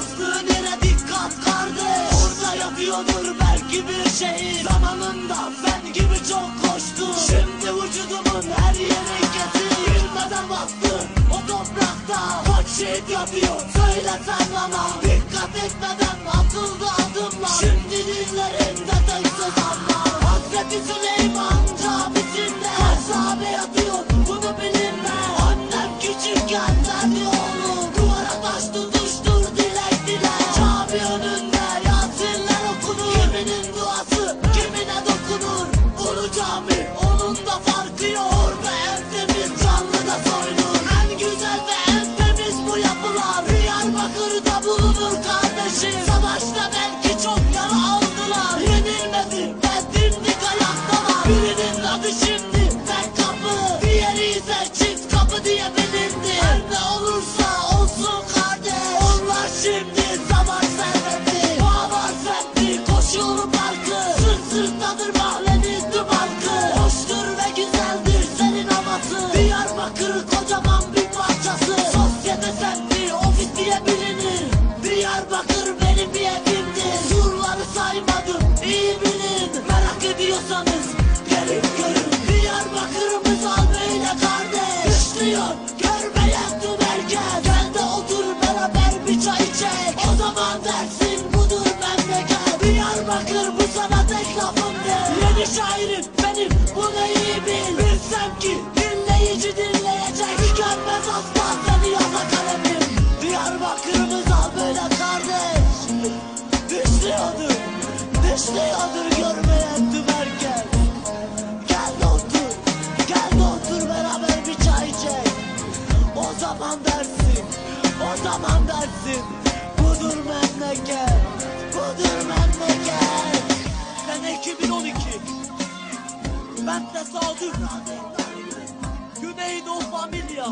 Bastığın dikkat kardeş Orada yapıyordur belki bir şey. Zamanında ben gibi çok koştu. Şimdi vücudumun her yeri getir Bilmeden bastın o toprakta Hot shit yapıyor. Söylesen bana Dikkat etmeden Merak ediyorsanız gelin görün Diyarbakır'ımız al böyle kardeş. Dışlıyor görmeyen tüm herkes Gel de otur beraber bir çay içek. O zaman dersin budur memleket. Diyarbakır bu sana tek lafımdır Yeni şairim benim bunu iyi bil? Bilsem ki dinleyici dinleyecek. Tükenmez asla seni yaza kalemim. Diyarbakır'ımız al böyle kardeş. Dışlıyordur Dışlıyordur görmeyen zaman dersin O zaman dersin. Budur memleket Budur memleket. Sene 2012 Ben tesadüf Güneydoğu Familya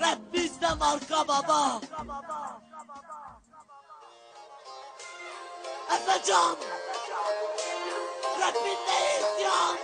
Rap bizde marka baba. Efecan Rapinle isyan